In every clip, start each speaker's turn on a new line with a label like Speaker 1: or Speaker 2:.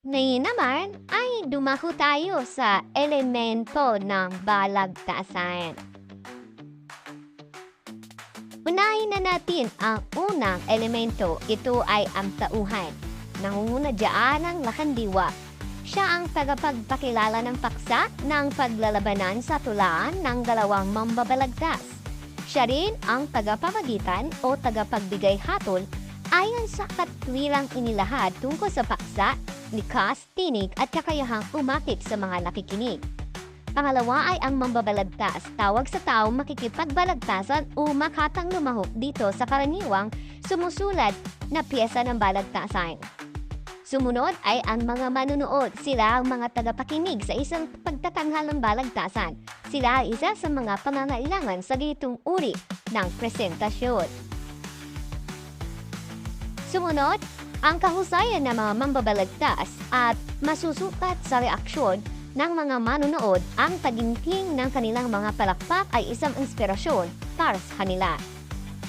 Speaker 1: Ngayon naman ay dumako tayo sa elemento ng balagtasan. Unahin na natin ang unang elemento. Ito ay ang tauhan. Nangunguna diyan ang lakandiwa. Siya ang tagapagpakilala ng paksa ng paglalabanan sa tulaan ng dalawang mambabalagtas. Siya rin ang tagapamagitan o tagapagbigay hatol ayon sa katwilang inilahad tungkol sa paksa, likas, tinig at kakayahang umakit sa mga nakikinig. Pangalawa ay ang mambabalagtas, tawag sa taong makikipagbalagtasan o makatang lumahok dito sa karaniwang sumusulat na piyesa ng balagtasan. Sumunod ay ang mga manunood. Sila ang mga tagapakinig sa isang pagtatanghal ng balagtasan. Sila ay isa sa mga pangangailangan sa ganitong uri ng presentasyon. Sumunod, ang kahusayan ng mga mambabalagtas at masusukat sa reaksyon ng mga manunood ang taginting ng kanilang mga palakpak ay isang inspirasyon para sa kanila.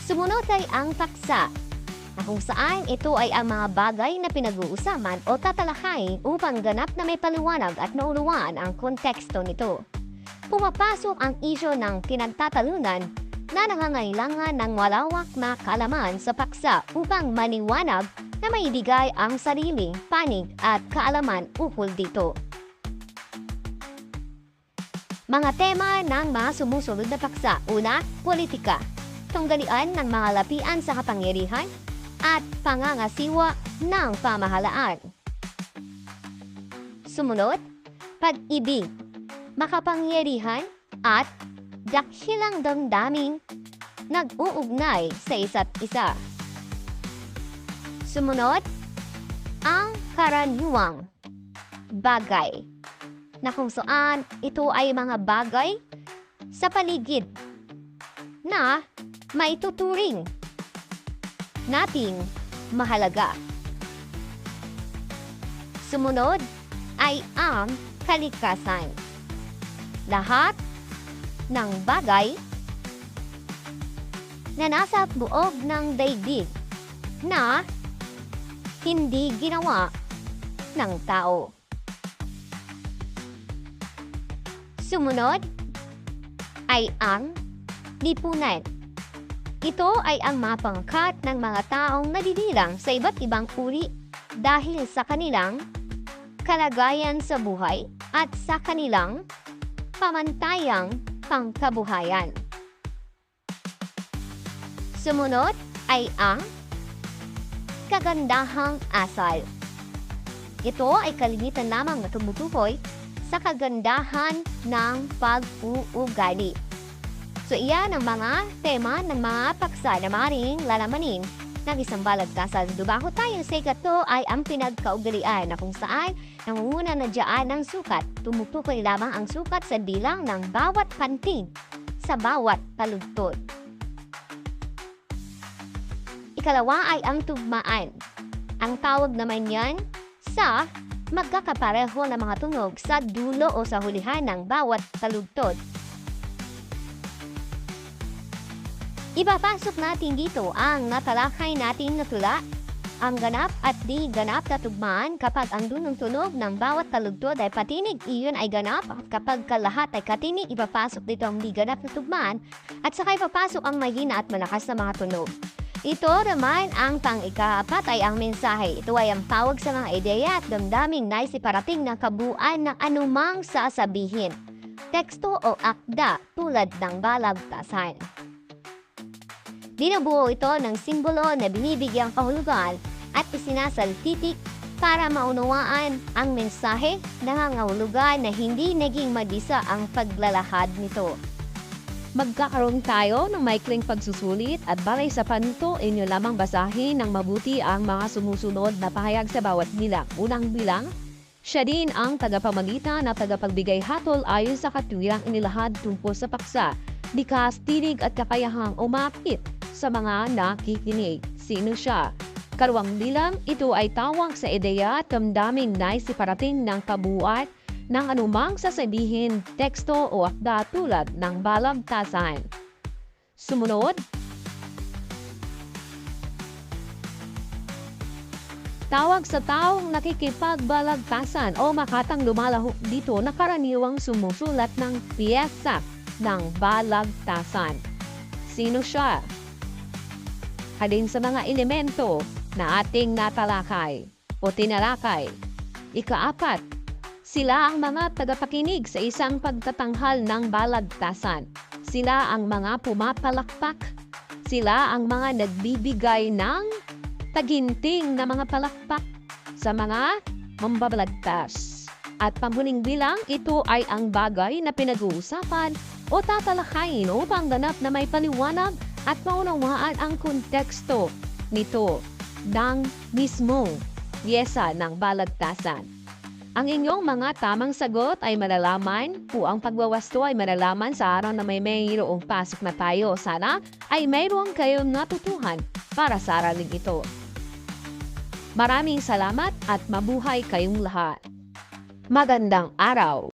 Speaker 1: Sumunod ay ang paksa na kung saan ito ay ang mga bagay na pinag-uusaman o tatalakayin upang ganap na may paliwanag at nauluwaan ang konteksto nito. Pumapasok ang isyo ng pinagtatalunan na nangangailangan ng malawak na kaalaman sa paksa upang maniwanag na maibigay ang sariling panig at kaalaman ukol dito. Mga tema ng mga sumusunod na paksa. Una, politika. Tunggalian ng mga lapian sa kapangyarihan at pangangasiwa ng pamahalaan. Sumunod, pag-ibig, makapangyarihan at dakilang damdaming nag-uugnay sa isa't isa. Sumunod, ang karaniwang bagay na kung saan ito ay mga bagay sa paligid na maituturing nating mahalaga. Sumunod ay ang kalikasan. Lahat ng bagay na nasa buog ng daigdig na hindi ginawa ng tao. Sumunod ay ang lipunan. Ito ay ang mga pangkat ng mga taong nadidilang sa iba't ibang uri dahil sa kanilang kalagayan sa buhay at sa kanilang pamantayang pangkabuhayan. Sumunod ay ang kagandahang asal. Ito ay kalimitan lamang na tumutukoy sa kagandahan ng pag-uugali. So iyan ang mga tema ng mga paksa na maaaring lalamanin ng isang balagtasan. Dubaho tayo sa ikato ay ang pinagkaugalian na kung saan nangunguna na dyan ng sukat. Tumutukoy lamang ang sukat sa bilang ng bawat panting sa bawat taludtod. Ikalawa ay ang tugmaan. Ang tawag naman yan sa magkakapareho ng mga tunog sa dulo o sa hulihan ng bawat taludtod. Ipapasok natin dito ang natalakay natin na tula, ang ganap at di ganap na tugmaan kapag ang dunong tunog ng bawat taludtod ay patinig, iyon ay ganap. Kapag kalahat ay katinig, ipapasok dito ang di ganap na tugmaan at saka ipapasok ang mahina at malakas na mga tunog. Ito naman ang pang-ikaapat ay ang mensahe. Ito ay ang tawag sa mga ideya at damdaming naisiparating ng kabuuan ng anumang sasabihin. Teksto o akda tulad ng balagtasan. Binabuo ito ng simbolo na binibigyang kahulugan at isinasaltitik para maunawaan ang mensahe nangangahulugan na hindi naging madisa ang paglalahad nito.
Speaker 2: Magkakaroon tayo ng maikling pagsusulit at balay sa panito inyo lamang basahin ng mabuti ang mga sumusunod na pahayag sa bawat bilang. Unang bilang, siya din ang tagapamagitan at tagapagbigay hatol ayon sa katwilang inilahad tungkol sa paksa, likas, tinig at kakayahang umapit sa mga nakikinig. Sino siya? Karuang bilang, ito ay tawag sa ideya at damdaming naisiparating ng kabuuan ng anumang sasabihin, teksto o akda tulad ng balagtasan. Sumunod, Tawag sa taong nakikipagbalagtasan o makatang lumalahok dito na karaniwang sumusulat ng piyesa ng balagtasan. Sino siya? Halin sa mga elemento na ating natalakay o tinalakay. Ikaapat, sila ang mga tagapakinig sa isang pagtatanghal ng balagtasan. Sila ang mga pumapalakpak. Sila ang mga nagbibigay ng taginting na mga palakpak sa mga mambabalagtas. At pambuling bilang, ito ay ang bagay na pinag-uusapan o tatalakayin upang ganap na may paliwanag at maunawaan ang konteksto nito ng mismong yesa ng balagtasan. Ang inyong mga tamang sagot ay malalaman po ang pagwawasto ay malalaman sa araw na may mayroong pasok na tayo. Sana ay mayroong kayong natutuhan para sa araling ito. Maraming salamat at mabuhay kayong lahat. Magandang araw!